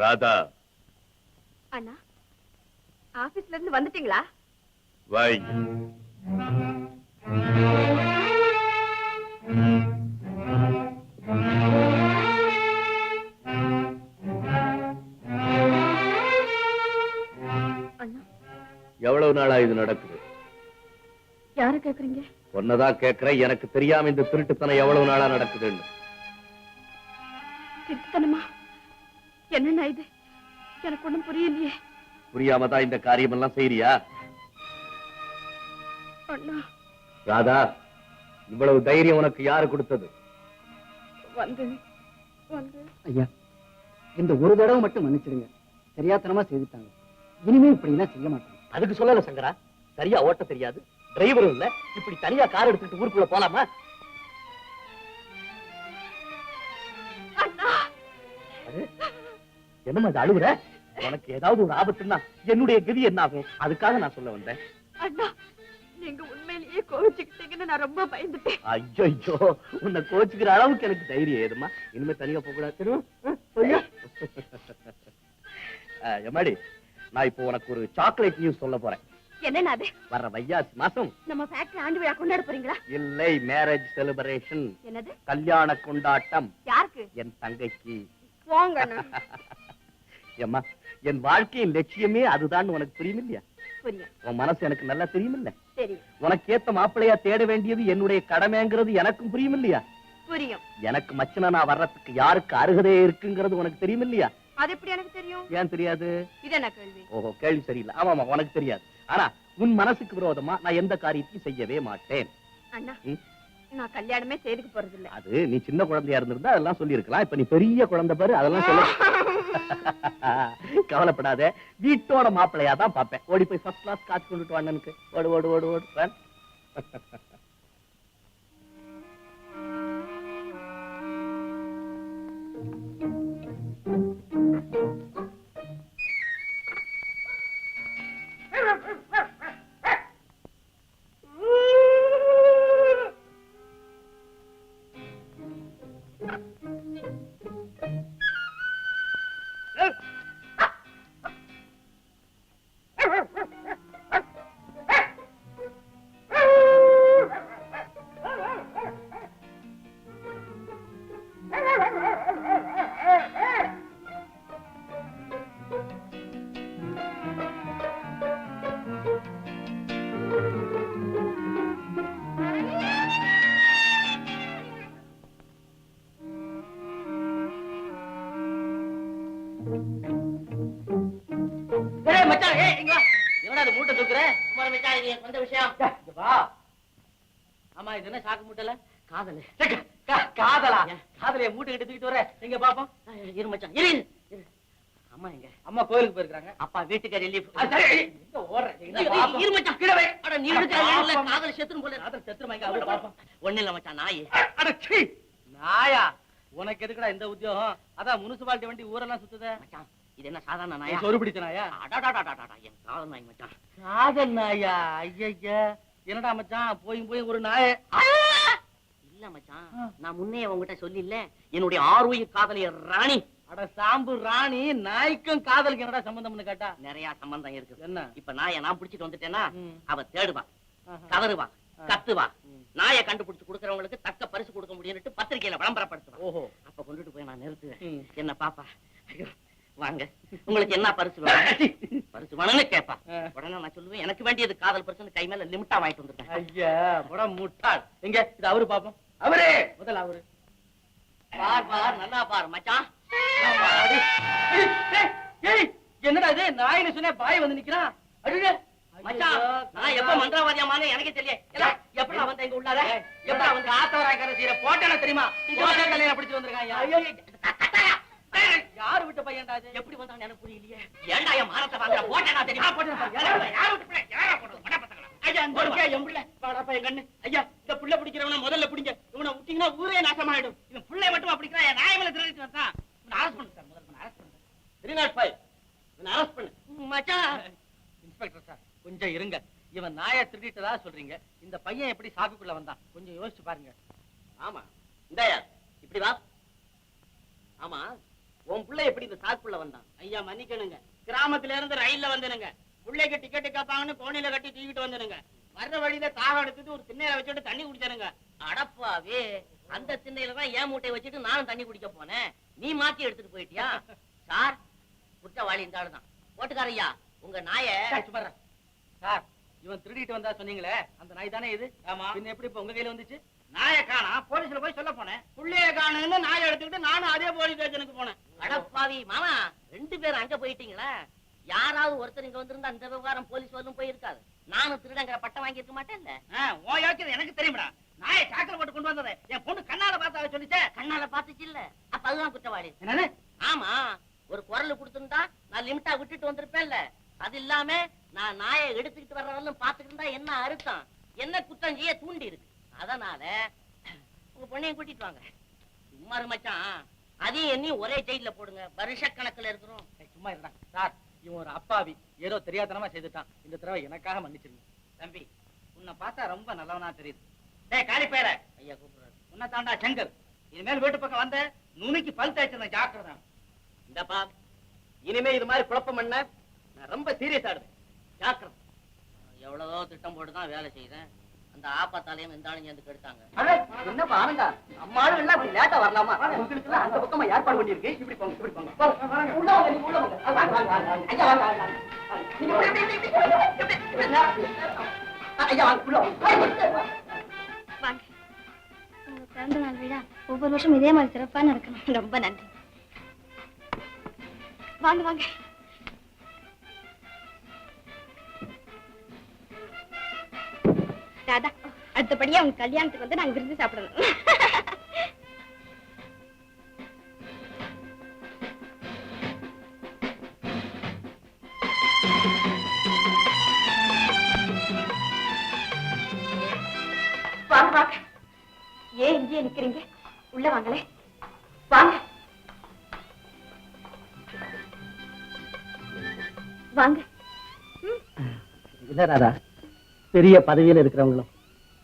ராதா. அண்ணா ஆபீஸ்ல இருந்து வந்துட்டீங்களா? வை. எவ்வளவு நாளா இது நடக்குது? யார கேக்குறீங்க? ஒன்னதான் கேக்குறேன். எனக்கு தெரியாம இந்த திருட்டுத்தனம் எவ்வளவு நாளா நடக்குதுன்னு. திருத்தனமா என்னண்ணா இது எனக்கு ஒண்ணும் புரியலையே. புரியாம தான் இந்த காரியம் எல்லாம் செய்யறியா அண்ணா. ராதா இவ்வளவு தைரியம் உனக்கு யாரு கொடுத்தது? வந்து வந்து. ஐயா இந்த ஒரு தடவை மட்டும் மன்னிச்சிடுங்க. தெரியாத்தனமா செய்துட்டாங்க. இனிமே இப்படி எல்லாம் செய்ய மாட்டாங்க அதுக்கு சொல்லல சங்கரா. சரியா ஓட்ட தெரியாது. டிரைவரும் இல்ல. இப்படி தனியா கார் எடுத்துட்டு ஊருக்குள்ள போலாமா? என்னமா அது அழுகுற? உனக்கு ஏதாவது ஒரு ஆபத்துன்னா என்னுடைய கதி என்ன ஆகும் அதுக்காக நான் சொல்ல வந்தேன். அண்ணா நீங்க உண்மையிலேயே கோவிச்சுக்கிட்டீங்கன்னு நான் ரொம்ப பயந்துட்டேன். ஐயோ உன்னை கோச்சுக்கிற அளவுக்கு எனக்கு தைரியம் ஏதுமா இனிமே தனியா போக கூடாது. தெரியுமா? எம்மாடி நான் இப்போ உனக்கு ஒரு சாக்லேட் நியூஸ் சொல்ல போறேன். என்னண்ணா அது? வையாசி மாசம். நம்ம ஃபேக்டரி ஆண்டு விழா கொண்டாட போறீங்களா? இல்லை மேரேஜ் செலிப்ரேஷன் என்னது? கல்யாண கொண்டாட்டம். யாருக்கு? என் தங்கைக்கு. போங்க ஏம்மா என் வாழ்க்கையின் லட்சியமே அதுதான் உனக்கு புரியும். இல்லையா உன் மனசு எனக்கு நல்லா தெரியும். இல்ல உனக்கு ஏத்த மாப்பிள்ளையா தேட வேண்டியது என்னுடைய கடமைங்கிறது எனக்கும் புரியும் இல்லையா புரியும். எனக்கு மச்சனா நான் வர்றதுக்கு யாருக்கு அருகதே இருக்குங்கிறது உனக்கு தெரியும் இல்லையா அது எப்படி எனக்கு தெரியும்? ஏன் தெரியாது? ஓஹோ கேள்வி சரியில்லை. ஆமாமா உனக்கு தெரியாது. ஆனா உன் மனசுக்கு விரோதமா நான் எந்த காரியத்தையும் செய்யவே மாட்டேன். நான் கல்யாணமே செய்துக்க போறது இல்ல அது நீ சின்ன குழந்தையா இருந்திருந்தா அதெல்லாம் சொல்லியிருக்கலாம். இப்ப நீ பெரிய குழந்தை பாரு அதெல்லாம் சொல்ல. கவலைப்படாத. வீட்டோட மாப்பிள்ளையா தான் பாப்பேன் ஓடி போய் ஃபர்ஸ்ட் கிளாஸ் காசு கொண்டுட்டு வாண்ணனுக்கு ஓடு ஓடு ஓடு ஓடு. வா. ஏய் இது என்ன சாக்கு மூட்டல காதல். காதலா? காதலைய மூட்டை கிட்ட தூக்கிட்டு வர எங்க பாப்போம். இரு மச்சான் இரு. அம்மா எங்க? அம்மா கோயிலுக்கு போயிருக்காங்க. அப்பா வீட்டுக்கு ரிலீஃப் இரு மச்சான். கீழ வை. அட நீ இல்ல காதல் செத்துரும் போல காதல் செத்துரும் எங்க? பாப்போம். ஒண்ணு இல்ல மச்சான் நாய். அட சீ. நாயா? உனக்கு எதுக்குடா இந்த உத்தியோகம்? அதான் முனிசிபாலிட்டி வண்டி ஊரெல்லாம் சுத்துதே. மச்சான் இது என்ன சாதாரண நாயா? சொரு பிடிச்ச நாயா? அடாடாடாடாடா என் காதல் நாய் மச்சான் காதல் நாயா ஐயா என்னடா மச்சான் போய் போய் ஒரு நாய. இல்ல மச்சான் நான் முன்னே உங்ககிட்ட சொல்லி இல்ல என்னுடைய ஆர்வய காதலிய ராணி. அட சாம்பு ராணி நாய்க்கும் காதலுக்கு என்னடா சம்பந்தம்னு கேட்டா? நிறைய சம்பந்தம் இருக்கு. என்ன? இப்ப நாயை நான் பிடிச்சிட்டு வந்துட்டேன்னா. அவ தேடுவா. கதறுவா. கத்துவா. நாயை கண்டுபிடிச்சு கொடுக்கறவங்களுக்கு தக்க பரிசு கொடுக்க முடியும்னு பத்திரிக்கையில விளம்பரப்படுத்துவா. ஓஹோ. அப்ப கொண்டுட்டு போய் நான் நிறுத்துவேன். என்ன பாப்பா? வாங்க. உங்களுக்கு என்ன பரிசு வேணும்னு கேப்பா. உடனே நான் சொல்லுவேன் எனக்கு வேண்டியது காதல் பரிசு கை மேல லிமிட்டா வாங்கிட்டு வந்துட்டேன் ஐயா. பட முட்டாள். எங்க? இது அவரு பாப்போம். அவரே! முதல்ல அவரு. பார் பார் நல்லா பார் மச்சான். அடி. ஏய், ஏய், ஏய், என்னடா இது? நாயின்னு சொன்னா பாய் வந்து நிக்கிறான். அடிடே. மச்சான் நான் எப்ப மந்திரவாதியமான எனக்கே தெரியல. எப்படி வந்த இங்க உள்ளார? எப்படா வந்து ஆத்தவராய் கரை செய்யற போட்டேன தெரியுமா? கல்யாணம் பிடிச்சு வந்திருக்கான் ஐயோ. யாரு விட்ட பையன்டா இது? எப்படி வந்தான்னு எனக்கு புரியலையே. ஏன்டா என் மானத்தை வாங்குற? போட்டேனா தெரியுமா? போட்டேன் யார விட்டு பிள்ளை? யாரா போட்டது மட பசங்களா? ஐயா இருக்கே என் பிள்ளை. வாடாப்பா என் கண்ணு ஐயா இந்த புள்ள பிடிக்கிறவன முதல்ல பிடிங்க. இவனை விட்டீங்கன்னா ஊரே நாசமாயிடும். இவன் பிள்ளை மட்டும் பிடிக்கிறான் என் நாய் மேல திருடிட்டு வந்தான் இவனை அரஸ்ட் பண்ணு சார் முதல்ல அரஸ்ட் பண்ணு. த்ரீ நாட் ஃபைவ் இவனை அரஸ்ட் பண்ணு. மச்சான். இன்ஸ்பெக்டர் சார் கொஞ்சம் இருங்க. இவன் நாயை திருடிட்டதா சொல்றீங்க. இந்த பையன் எப்படி சாக்குக்குள்ள வந்தான்? கொஞ்சம் யோசிச்சு பாருங்க. ஆமா. இந்தாயா இப்படி வா. ஆமா. உன் புள்ள எப்படி இந்த சாக்குள்ள வந்தான்? ஐயா மன்னிக்கணுங்க. கிராமத்துல இருந்து ரயில்ல வந்தனுங்க. பிள்ளைக்கு டிக்கெட் கேட்பாங்கன்னு கோணில கட்டி தூக்கிட்டு வந்தனுங்க. வர்ற வழியில தாகம் எடுத்துட்டு ஒரு திண்ணையில வச்சுட்டு தண்ணி குடிச்சானுங்க. அடப்பாவே அந்த தான் ஏன் மூட்டையை வச்சுட்டு நானும் தண்ணி குடிக்க போனேன்? நீ மாத்தி எடுத்துட்டு போயிட்டியா? சார் குற்றவாளி இந்த ஆளு தான் ஓட்டுக்காரையா உங்க நாய சார் இவன் திருடிட்டு வந்தா சொன்னீங்களே அந்த நாய் தானே இது? ஆமா. பின்ன எப்படி இப்ப உங்க கையில வந்துச்சு? நாய காணா போலீஸ்ல போய் சொல்ல போனேன். புள்ளைய காணுன்னு நாயை எடுத்துக்கிட்டு நானும் அதே போலீஸ் ஸ்டேஷனுக்கு போனேன். அடப்பாவி மாமா ரெண்டு பேரும் அங்க போயிட்டீங்களா? யாராவது ஒருத்தர் இங்க வந்திருந்தா அந்த விவகாரம் போலீஸ் வரலும் போயிருக்காது. நானும் திருடங்கிற பட்டம் வாங்கி இருக்க மாட்டேன்ல உன் யோக்கியது எனக்கு தெரியும்டா. நாயை சாக்கில போட்டு கொண்டு வந்ததை. என் பொண்ணு கண்ணால பார்த்தா சொல்லிச்சே. கண்ணால பாத்துச்சு இல்ல. அப்ப அதுதான் குற்றவாளி. ஆமா ஒரு குரல் கொடுத்திருந்தா நான் லிமிட்டா விட்டுட்டு வந்திருப்பேன்ல. அது இல்லாம நான் நாயை எடுத்துக்கிட்டு வர்றவங்களும் பாத்துக்கிட்டு இருந்தா என்ன அர்த்தம்? என்ன குற்றம் செய்ய தூண்டி இருக்கு அதனால உங்க பொண்ணையும் கூட்டிட்டு வாங்க. சும்மா மச்சான். அதையும் என்னையும் ஒரே ஜெயில போடுங்க. வருஷ கணக்குல இருக்கிறோம் சும்மா இருடா. சார் இவன் ஒரு அப்பாவி. ஏதோ தெரியாதனமா செய்துட்டான். இந்த தடவை எனக்காக மன்னிச்சிருங்க. தம்பி உன்னை பார்த்தா ரொம்ப நல்லவனா தெரியுது. டேய் காலி பேர. ஐயா கூப்பிடுறாரு. உன்னை தாண்டா சங்கர் இனிமேல் வீட்டு பக்கம் வந்த நுனிக்கு பல் தேய்ச்சிருந்தேன். ஜாக்கிரதா. இந்தப்பா இனிமே இது மாதிரி குழப்பம் பண்ண நான் ரொம்ப சீரியஸ் ஆடுவேன் ஜாக்கிரதை. எவ்வளவோ திட்டம் போட்டு தான் வேலை செய்யறேன் அந்த ஆப்பத்தாலையும் இந்த ஆளுங்க வந்து கெடுத்தாங்க என்னப்பா ஆனந்தா நம்ம ஆளுங்க அப்படி லேட்டா வரலாமா உங்களுக்கு எல்லாம் அந்த பக்கமா ஏற்பாடு பண்ணிருக்கு இப்படி போங்க இப்படி போங்க உள்ள வாங்க, நீங்க உள்ள வாங்க. ஐயா, வாங்க, வாங்க, வாங்க. நீங்க இப்படி, இப்படி, இப்படி, இப்படி, இப்படி, இப்படி, நேரா. ஆ, ஐயா வாங்க உள்ள வாங்க. வாங்க உங்க பிறந்த நாள் விழா ஒவ்வொரு வருஷம் இதே மாதிரி சிறப்பா நடக்கணும் ரொம்ப நன்றி வாங்க வாங்க அதான் அடுத்தபடியா உங்க கல்யாணத்துக்கு வந்து நாங்க விருந்து சாப்பிடணும். வாங்க வாங்க. ஏன் இங்கே நிக்கிறீங்க? உள்ள வாங்களே. வாங்க. வாங்க. ராதா? பெரிய பதவியில இருக்கிறவங்களும்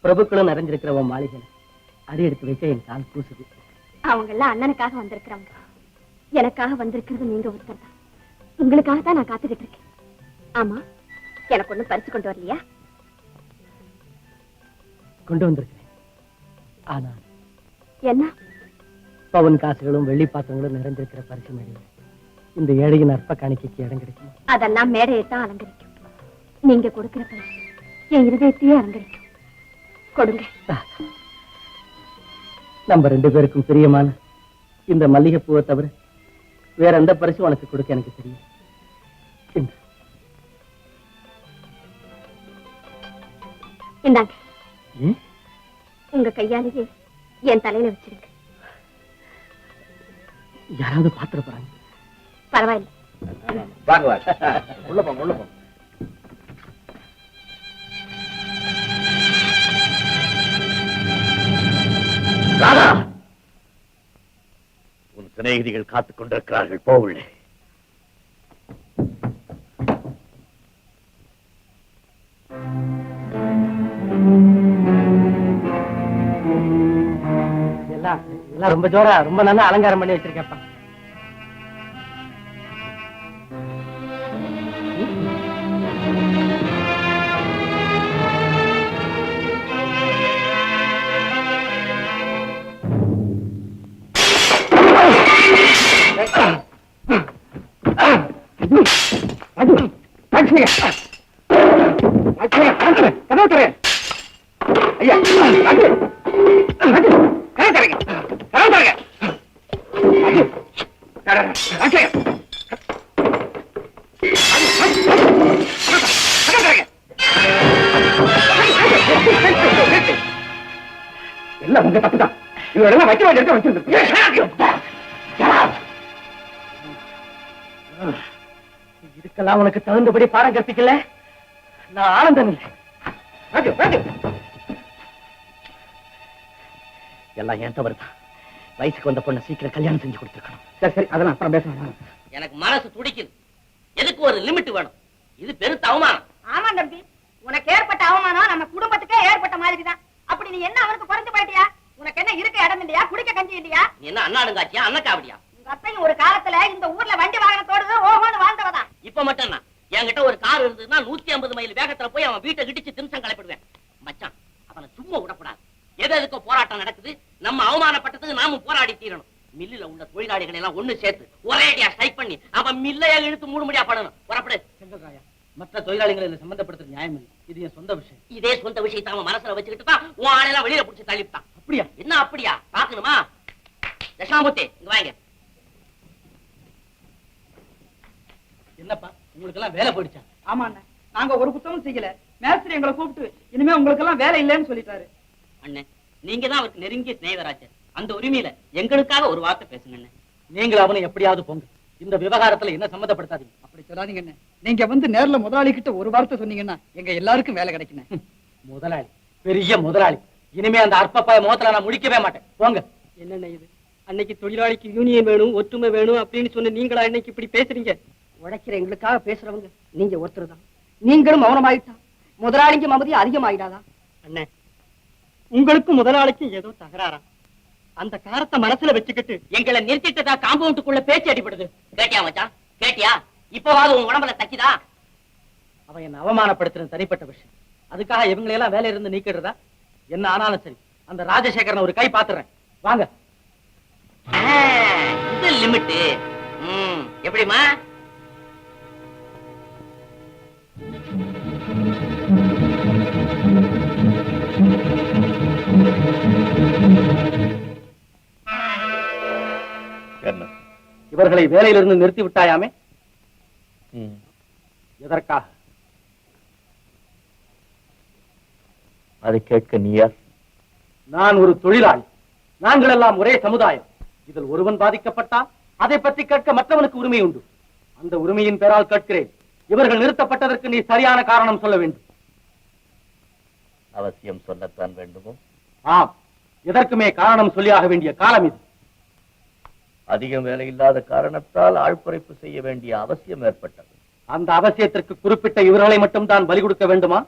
பிரபுக்களும் நிறைஞ்சிருக்கிற உன் மாளிகையில அடி எடுத்து வைக்க என் கால் கூசுது அவங்க எல்லாம் அண்ணனுக்காக வந்திருக்கிறவங்க. எனக்காக வந்திருக்கிறது நீங்க ஒருத்தர் தான். உங்களுக்காக தான் நான் காத்துக்கிட்டு இருக்கேன். ஆமா எனக்கு ஒண்ணும் பரிசு கொண்டு வரலையா? கொண்டு வந்திருக்கிறேன். ஆனா என்ன? பவன் காசுகளும் வெள்ளி பாத்திரங்களும் நிறைஞ்சிருக்கிற பரிசு மேடையில் இந்த ஏழையின் அற்ப காணிக்கைக்கு இடம் கிடைக்கும். அதெல்லாம் மேடையை தான் அலங்கரிக்கும். நீங்க கொடுக்கிற பரிசு. என் இருதயத்தையே அலங்கரிக்கும். கொடுங்க. நம்ம ரெண்டு பேருக்கும் பிரியமான இந்த மல்லிகைப்பூவை தவிர வேற எந்த பரிசும் உனக்கு கொடுக்க எனக்கு தெரியும் இந்த இந்தாங்க? உங்க கையாலேயே என் தலையில வச்சிருங்க யாராவது பாத்திர போறாங்க பரவாயில்ல உள்ள போங்க உள்ள போங்க. ராதா! உன் சிநேகிதிகள் காத்துக் கொண்டிருக்கிறார்கள். போவுள்ளே எல்லாம் எல்லாம் ரொம்ப ஜோரா ரொம்ப நல்லா அலங்காரம் பண்ணி வச்சிருக்கப்பா எல்லாம் உங்க தப்பு தான். இவரெல்லாம் வைக்க வேண்டிய வச்சிருந்தேன் இதுக்கெல்லாம் உனக்கு தகுந்தபடி பாடம் கற்பிக்கல? நான் ஆனந்தம் இல்லை. எல்லாம் ஏன் தவறு தான் வயசுக்கு வந்த பொண்ணை சீக்கிரம் கல்யாணம் செஞ்சு கொடுத்துருக்கணும். சரி சரி அதெல்லாம் அப்புறம் பேசலாம் எனக்கு மனசு துடிக்குது. எதுக்கு ஒரு லிமிட் வேணும்? இது பெருத்த அவமானம். ஆமா தம்பி. உனக்கு ஏற்பட்ட அவமானம் நம்ம குடும்பத்துக்கே ஏற்பட்ட மாதிரிதான். அப்படி நீ என்ன அவனுக்கு குறைஞ்சு போயிட்டியா? உனக்கு என்ன இருக்க இடம் இல்லையா? குடிக்க கஞ்சி இல்லையா? நீ என்ன அண்ணாடுங்காச்சியா அண்ணக்காவடியா உங்க அத்தையும் ஒரு காலத்துல இந்த ஊர்ல வண்டி வாகனத்தோடு ஓஹோன்னு வாழ்ந்தவதான் இப்ப மட்டும் தான் என்கிட்ட ஒரு கார் இருந்ததுன்னா நூத்தி ஐம்பது மைல் வேகத்துல போய் அவன் வீட்டை இடிச்சு திம்சம் கிளப்பிடுவேன். மச்சான் அவனை சும்மா விடக்கூடாது. எது எதுக்கோ போராட்டம் நடக்குது நம்ம அவமானப்பட்டதுக்கு நாமும் போராடி தீரணும். மில்லுல உள்ள தொழிலாளிகளை எல்லாம் ஒண்ணு சேர்த்து ஒரேடியா ஸ்ட்ரைக் பண்ணி அவன் மில்லையா இழுத்து மூணு முடியா பண்ணணும். புறப்படு. மற்ற தொழிலாளிகளை சம்பந்தப்படுத்துறது நியாயம் இல்லை இது என் சொந்த விஷயம். இதே சொந்த விஷயத்தை அவன் மனசுல வச்சுக்கிட்டு தான் உன் ஆளையெல்லாம் வெளியில புடிச்சு தள்ளிவிட்டான். அப்படியா? என்ன அப்படியா? பாக்கணுமா தட்சிணாமூர்த்தி இங்க வாங்க. என்னப்பா? உங்களுக்கு எல்லாம் வேலை போயிடுச்சா? ஆமா அண்ணன் நாங்க ஒரு குத்தமும் செய்யல. மேஸ்திரி எங்களை கூப்பிட்டு இனிமே உங்களுக்கு எல்லாம் வேலை இல்லைன்னு சொல்லிட்டாரு. அண்ணே நீங்க தான் அவருக்கு நெருங்கிய சிநேகிதராச்சர் அந்த உரிமையில எங்களுக்காக ஒரு வார்த்தை பேசுங்க அண்ணே நீங்களும் அவனை எப்படியாவது போங்க. இந்த விவகாரத்துல என்ன சம்மந்தப்படுத்தாதீங்க. அப்படி சொல்லாதீங்க அண்ணன் நீங்க வந்து நேர்ல முதலாளி கிட்ட ஒரு வார்த்தை சொன்னீங்கன்னா எங்க எல்லாருக்கும் வேலை கிடைக்கும். முதலாளி. பெரிய முதலாளி. இனிமே அந்த அற்பப்பாய முகத்துல நான் முடிக்கவே மாட்டேன். போங்க. என்னென்ன இது? அன்னைக்கு தொழிலாளிக்கு யூனியன் வேணும் ஒற்றுமை வேணும் அப்படின்னு சொன்ன நீங்களா இன்னைக்கு இப்படி பேசுறீங்க? உழைக்கிற எங்களுக்காக பேசுறவங்க நீங்க ஒருத்தர் தான். நீங்களும் மௌனமாயிட்டா? முதலாளிக்கு மமதி அதிகமாயிடாதா? அண்ணே உங்களுக்கும் முதலாளிக்கும் ஏதோ தகராறா? அந்த காரத்தை மனசுல வச்சுக்கிட்டு எங்களை நிறுத்திட்டதா காம்பவுண்டுக்குள்ள பேச்சு அடிபடுது. கேட்டியா மச்சான்? கேட்டியா? இப்பவாவது உன் உடம்புல தக்கிதா? அவன் என்ன அவமானப்படுத்துறது தனிப்பட்ட விஷயம். அதுக்காக இவங்களை எல்லாம் வேலையில இருந்து நீக்கிடுறதா? என்ன ஆனாலும் சரி அந்த ராஜசேகரனை ஒரு கை பாத்துறேன். வாங்க. இது லிமிட் எப்படிமா இவர்களை வேலையிலிருந்து நிறுத்தி விட்டாயாமே. எதற்காக? அதை கேட்க நீ யார்? நான் ஒரு தொழிலாளி. நாங்கள் எல்லாம் ஒரே சமுதாயம். இதில் ஒருவன் பாதிக்கப்பட்டால் அதை பற்றி கேட்க மற்றவனுக்கு உரிமை உண்டு. அந்த உரிமையின் பெயரால் கேட்கிறேன். இவர்கள் நிறுத்தப்பட்டதற்கு நீ சரியான காரணம் சொல்ல வேண்டும். அவசியம் சொல்லத்தான் வேண்டுமோ? ஆம். எதற்குமே காரணம் சொல்லியாக வேண்டிய காலம் இது. அதிகம் வேலை இல்லாத காரணத்தால் ஆழ்குறைப்பு செய்ய வேண்டிய அவசியம் ஏற்பட்டது. அந்த அவசியத்திற்கு குறிப்பிட்ட இவர்களை மட்டும் தான் பலி கொடுக்க வேண்டுமா?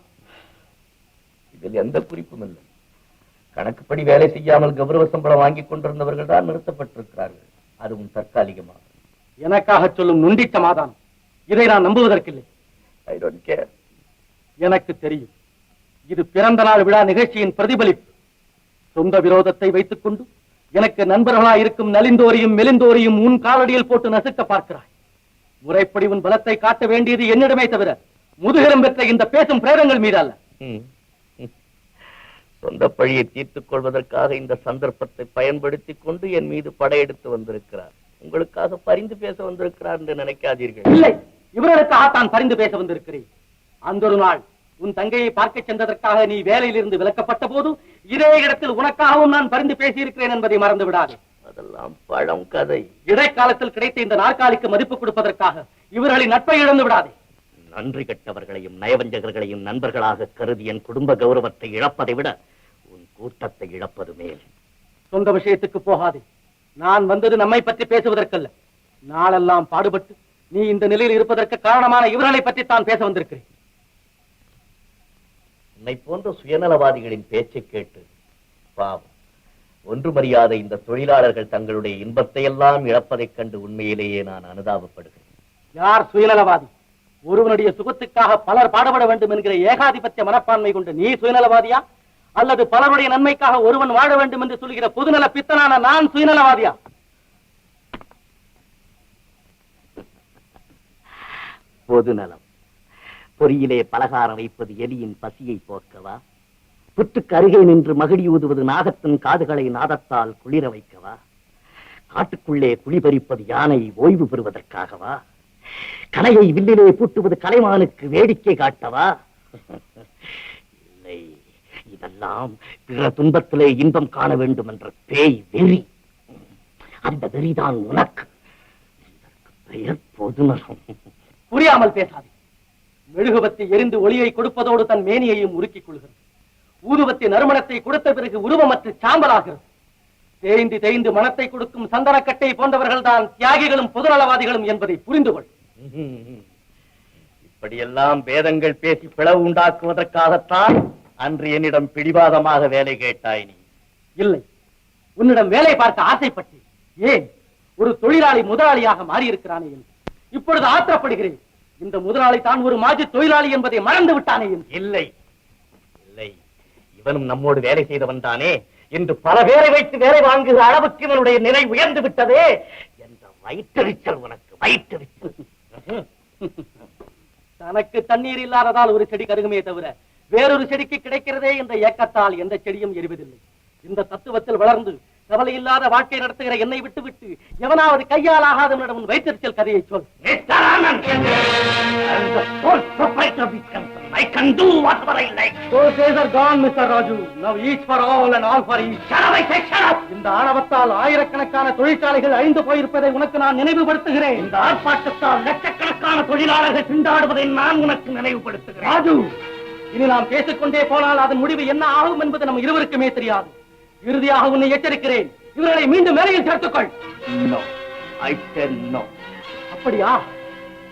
இதில் எந்த குறிப்பும் இல்லை. கணக்குப்படி வேலை செய்யாமல் கௌரவ சம்பளம் வாங்கிக் கொண்டிருந்தவர்கள் தான் நிறுத்தப்பட்டிருக்கிறார்கள். அதுவும் தற்காலிகமாக. எனக்காக சொல்லும் நுண்டி சமாதானம் இதை நான் நம்புவதற்கில்லை. ஐ டோன்ட் கேர் எனக்கு தெரியும். இது பிறந்த நாள் விழா நிகழ்ச்சியின் பிரதிபலிப்பு. சொந்த விரோதத்தை வைத்துக் கொண்டு எனக்கு நண்பர்களாய் இருக்கும் நலிந்தோரையும் மெலிந்தோரையும் உன் காலடியில் போட்டு நசுக்க பார்க்கிறாய். முறைப்படி உன் பலத்தை காட்ட வேண்டியது என்னிடமே தவிர முதுகரம் பெற்ற இந்த பேசும் பிரேதங்கள் மீது அல்ல. சொந்த பழியை தீர்த்துக் கொள்வதற்காக இந்த சந்தர்ப்பத்தை பயன்படுத்திக் கொண்டு என் மீது படையெடுத்து வந்திருக்கிறார். உங்களுக்காக பரிந்து பேச வந்திருக்கிறார் என்று நினைக்காதீர்கள். இல்லை இவர்களுக்காக தான் பரிந்து பேச வந்திருக்கிறேன். அந்த ஒரு நாள் உன் தங்கையை பார்க்க சென்றதற்காக நீ வேலையிலிருந்து விலக்கப்பட்ட போது இதே இடத்தில் உனக்காகவும் நான் பரிந்து பேசியிருக்கிறேன் என்பதை மறந்து விடாதே அதெல்லாம் பழம் கதை. இடைக்காலத்தில் கிடைத்த இந்த நாற்காலிக்கு மதிப்பு கொடுப்பதற்காக இவர்களின் நட்பை இழந்து விடாதே நன்றி கெட்டவர்களையும் நயவஞ்சகர்களையும் நண்பர்களாக கருதி என் குடும்ப கௌரவத்தை இழப்பதை விட உன் கூட்டத்தை இழப்பது மேல். சொந்த விஷயத்துக்கு போகாதே. நான் வந்தது நம்மை பற்றி பேசுவதற்கல்ல. நாளெல்லாம் பாடுபட்டு நீ இந்த நிலையில் இருப்பதற்கு காரணமான இவர்களை பற்றி தான் பேச வந்திருக்கிறேன். உன்னை போன்ற சுயநலவாதிகளின் பேச்சை கேட்டு பாவம். ஒன்றுமறியாத இந்த தொழிலாளர்கள் தங்களுடைய இன்பத்தை எல்லாம் இழப்பதைக் கண்டு உண்மையிலேயே நான் அனுதாபப்படுகிறேன். யார் சுயநலவாதி? ஒருவனுடைய சுகத்துக்காக பலர் பாடுபட வேண்டும் என்கிற ஏகாதிபத்திய மனப்பான்மை கொண்டு நீ சுயநலவாதியா? அல்லது பலருடைய நன்மைக்காக ஒருவன் வாழ வேண்டும் என்று சொல்கிற பொதுநல பித்தனான நான் சுயநலவாதியா? பொதுநலம். பொறியிலே பலகாரம் வைப்பது எலியின் பசியை போக்கவா? புற்றுக்கு அருகே நின்று மகிழி ஊதுவது நாகத்தின் காதுகளை நாதத்தால் குளிர வைக்கவா? காட்டுக்குள்ளே குளிபறிப்பது யானை ஓய்வு பெறுவதற்காகவா? கலையை வில்லிலே பூட்டுவது கலைமானுக்கு வேடிக்கை காட்டவா? இல்லை இதெல்லாம் பிற துன்பத்திலே இன்பம் காண வேண்டும் என்ற பேய் வெறி. அந்த வெறிதான் உனக்கு. பெயர் பொதுநலம். புரியாமல் பேசாது. மெழுகுபத்தி எரிந்து ஒளியை கொடுப்பதோடு தன் மேனியையும் உருக்கிக் கொள்கிறது. ஊதுபத்தி நறுமணத்தை கொடுத்த பிறகு உருவமற்று சாம்பலாகிறது. தேய்ந்து தேய்ந்து மனத்தை கொடுக்கும் சந்தனக்கட்டை போன்றவர்கள் தான் தியாகிகளும் பொதுநலவாதிகளும் என்பதை புரிந்து கொள். இப்படியெல்லாம் வேதங்கள் பேசி பிளவு உண்டாக்குவதற்காகத்தான் அன்று என்னிடம் பிடிவாதமாக வேலை கேட்டாய் நீ. இல்லை. உன்னிடம் வேலை பார்க்க ஆசைப்பட்டேன். ஏன்? ஒரு தொழிலாளி முதலாளியாக மாறியிருக்கிறானே என்று. இப்பொழுது ஆத்திரப்படுகிறேன். இந்த முதலாளி தான் ஒரு மாஜி தொழிலாளி என்பதை மறந்து விட்டானே என்று. இல்லை. இல்லை. இவனும் நம்மோடு வேலை செய்தவன் தானே இன்று பல பேரை வைத்து வேலை வாங்குகிற அளவுக்கு இவனுடைய நிலை உயர்ந்து விட்டதே என்ற வயிற்றெரிச்சல் உனக்கு வயிற்றெரிச்சல் தனக்கு தண்ணீர் இல்லாததால் ஒரு செடி கருகுமே தவிர வேறொரு செடிக்கு கிடைக்கிறதே என்ற ஏக்கத்தால் எந்த செடியும் எரிவதில்லை. இந்த தத்துவத்தில் வளர்ந்து கவலை இல்லாத வாழ்க்கை நடத்துகிற என்னை விட்டுவிட்டு எவனாவது கையால் ஆகாதவனிடம் உன் வைத்திருச்சல் கதையை சொல் I can do whatever I like. Those days are gone, Mr. Raju. Now each for all and all for each. Shut up, I say, shut up. இந்த ஆணவத்தால் ஆயிரக்கணக்கான தொழிற்சாலைகள் அழிந்து போயிருப்பதை உனக்கு நான் நினைவுபடுத்துகிறேன் இந்த ஆர்ப்பாட்டத்தால் லட்சக்கணக்கான தொழிலாளர்கள் திண்டாடுவதை நான் உனக்கு நினைவுபடுத்துகிறேன் ராஜு இனி நாம் பேசிக்கொண்டே போனால் அதன் முடிவு என்ன ஆகும் என்பது நம் இருவருக்குமே தெரியாது இறுதியாக உன்னை எச்சரிக்கிறேன். இவர்களை மீண்டும் வேலையில் சேர்த்துக்கொள். அப்படியா?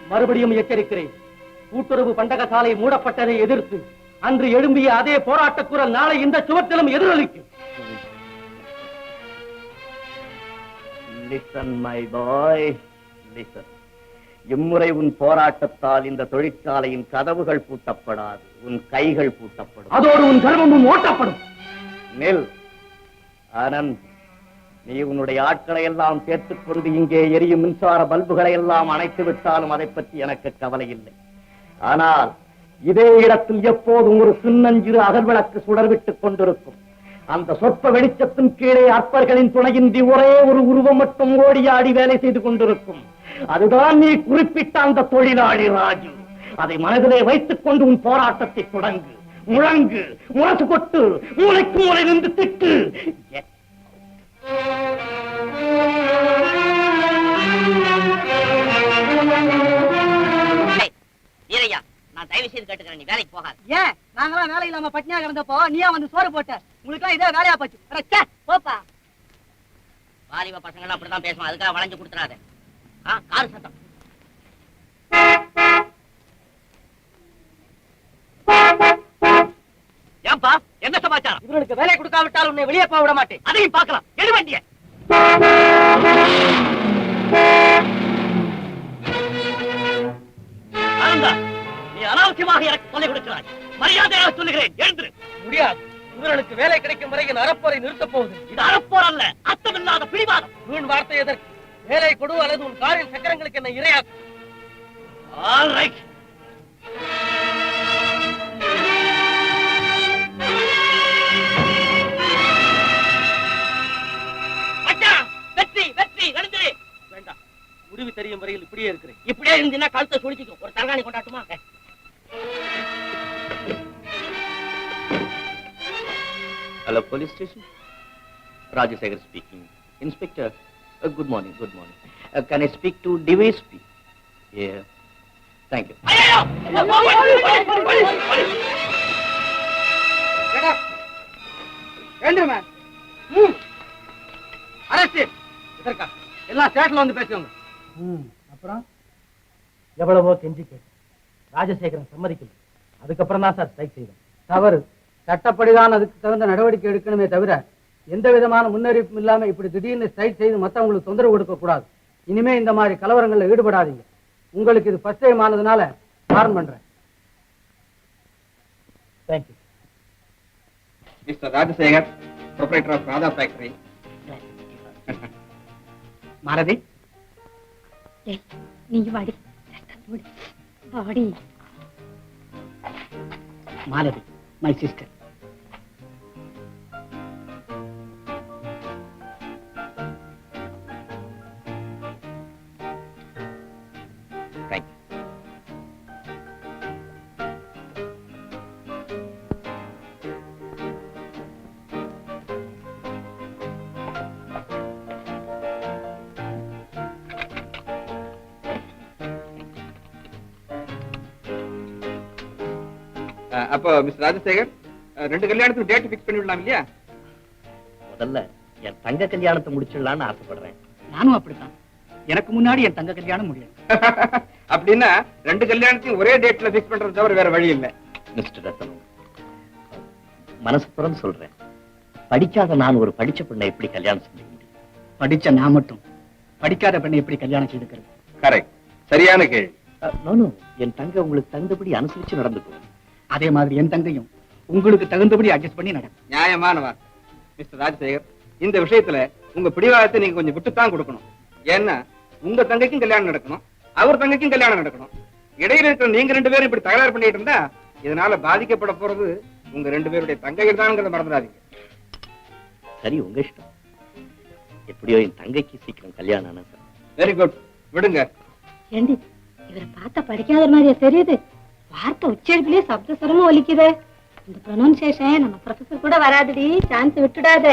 மறுபடியும் எச்சரிக்கிறேன். கூட்டுறவு பண்டக சாலை மூடப்பட்டதை எதிர்த்து அன்று எழும்பிய அதே போராட்ட குரல் நாளை இந்த சுவத்திலும் எதிரொலிக்கும். இம்முறை உன் போராட்டத்தால் இந்த தொழிற்சாலையின் கதவுகள் பூட்டப்படாது உன் கைகள் பூட்டப்படும். அதோடு உன் கர்வமும் ஓட்டப்படும். நெல் ஆனந்த் நீ உன்னுடைய ஆட்களை எல்லாம் சேர்த்துக் கொண்டு இங்கே எரியும் மின்சார பல்புகளை எல்லாம் அணைத்து விட்டாலும் அதை பற்றி எனக்கு கவலை இல்லை. ஆனால் இதே இடத்தில் எப்போதும் ஒரு சின்னஞ்சிறு அகர்விளக்கு சுடர்விட்டுக் கொண்டிருக்கும். அந்த சொற்ப வெளிச்சத்தின் கீழே அற்பர்களின் துணையின்றி ஒரே ஒரு உருவம் மட்டும் ஓடியாடி வேலை செய்து கொண்டிருக்கும். அதுதான் நீ குறிப்பிட்ட அந்த தொழிலாளி ராஜு. அதை மனதிலே வைத்துக் கொண்டு உன் போராட்டத்தை தொடங்கு. முழங்கு முரசு கொட்டு மூளைக்கு மூளை நின்று திட்டு. வீரையா நான் தயவு செய்து கேட்டுக்கிறேன் நீ வேலைக்கு போகாத. ஏன் நாங்களாம் வேலை இல்லாம பட்னியா கிடந்தப்போ நீயா வந்து சோறு போட்ட? உங்களுக்கு இதே வேலையா போச்சு. போப்பா. வாலிப பசங்க அப்படிதான் பேசுவான் அதுக்காக வளைஞ்சு கொடுத்துறாத. ஆ காரு சத்தம். இவர்களுக்கு வேலை கொடுக்காவிட்டால் உன்னை வெளியே போக விட மாட்டேன். அதையும் பார்க்கலாம். எடு வண்டிய. நீ அனாவசியமாக எனக்கு தொல்லை கொடுக்கிறாய். மரியாதையாக சொல்லுகிறேன். எழுந்திரு. முடியாது. இவர்களுக்கு வேலை கிடைக்கும் வரையில் அறப்போரை நிறுத்தப் போகுது இது அறப்போர் அல்ல அர்த்தமில்லாத பிடிவாதம். வீண் வார்த்தை எதற்கு? வேலை கொடு அல்லது உன் காரின் சக்கரங்களுக்கு என்ன இரையாக்கும் ஆல் ரைட் முடிவு தெரியும் வரையில் இப்படியே இருக்கிறேன் இப்படியே இருந்தீங்கன்னா கழுத்தை சுழிச்சிக்கும் ஒரு தரகாணி கொண்டாட்டுமா. Rajasekhar speaking. Inspector, uh, good morning, good morning. Uh, can I speak to DVSP? Yeah. Thank you. அரசு இதற்கா எல்லாம் ஸ்டேட்ல வந்து பேசுவாங்க அப்புறம்? எவ்வளவோ கெஞ்சி கேட்டு ராஜசேகரன் சம்மதிக்கல. அதுக்கப்புறம் தான் சார் ஸ்ட்ரைக் செய்தேன். தவறு. சட்டப்படிதான் அதுக்கு தகுந்த நடவடிக்கை எடுக்கணுமே தவிர எந்த விதமான முன்னறிவிப்பும் இல்லாம இப்படி திடீர்னு ஸ்ட்ரைக் செய்து மத்தவங்களுக்கு தொந்தரவு கொடுக்க கூடாது. இனிமே இந்த மாதிரி கலவரங்கள்ல ஈடுபடாதீங்க. உங்களுக்கு இது ஃபர்ஸ்ட் டைம் ஆனதுனால வார்ன் பண்றேன். Thank you mister Rajasekar proprietor of Radha factory Malathi நீ வாடி. வாடி. மாலதி மை சிஸ்டர் அப்போ மிஸ்டர் ராஜசேகர் ரெண்டு கல்யாணத்துக்கு டேட் ஃபிக்ஸ் பண்ணி விடலாம் இல்லையா? முதல்ல என் தங்க கல்யாணத்தை முடிச்சிடலாம்னு ஆசைப்படுறேன். நானும் அப்படித்தான். எனக்கு முன்னாடி என் தங்க கல்யாணம் முடியாது அப்படின்னா ரெண்டு கல்யாணத்தையும் ஒரே டேட்ல ஃபிக்ஸ் பண்றது தவிர வேற வழி இல்லை. மிஸ்டர் ரத்தனம் மனசு புறம் சொல்றேன். படிக்காத நான் ஒரு படிச்ச பெண்ணை எப்படி கல்யாணம் முடியும்? படிச்ச நான் மட்டும். படிக்காத பெண்ணை எப்படி கல்யாணம் செய்துக்கிறது? கரெக்ட் சரியான கேள்வி. என் தங்க உங்களுக்கு தகுந்தபடி அனுசரிச்சு நடந்துக்கும் அதே மாதிரி என் தங்கையும் உங்களுக்கு தகுந்தபடி அட்ஜஸ்ட் பண்ணி நடக்கும். நியாயமான வார்த்தை. மிஸ்டர் ராஜசேகர் இந்த விஷயத்துல உங்க பிடிவாதத்தை நீங்க கொஞ்சம் விட்டுத்தான் கொடுக்கணும். ஏன்னா உங்க தங்கைக்கும் கல்யாணம் நடக்கணும் அவர் தங்கைக்கும் கல்யாணம் நடக்கணும். இடையில இருக்கிற நீங்க ரெண்டு பேரும் இப்படி தகராறு பண்ணிட்டு இருந்தா இதனால பாதிக்கப்பட போறது உங்க ரெண்டு பேருடைய தங்கைகள் தான்ங்கிறத மறந்துடாதீங்க. சரி உங்க இஷ்டம். எப்படியோ என் தங்கைக்கு சீக்கிரம் கல்யாணம் ஆனா சார் வெரி குட் விடுங்க. ஏண்டி இவரை பார்த்தா படிக்காத மாதிரியா தெரியுது? வார்த்தை உச்சரிப்பிலேயே சப்த சுரமும் ஒலிக்குது. இந்த ப்ரொனன்சியேஷன் நம்ம ப்ரொஃபசர் கூட வராதுடி. சான்ஸ் விட்டுடாத.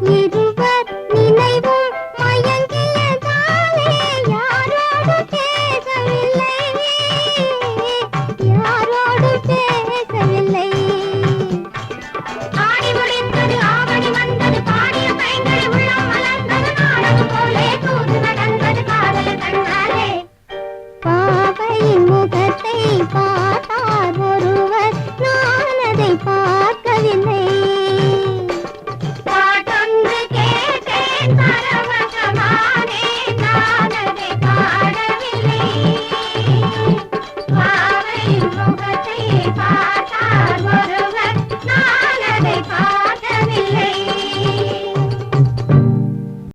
你。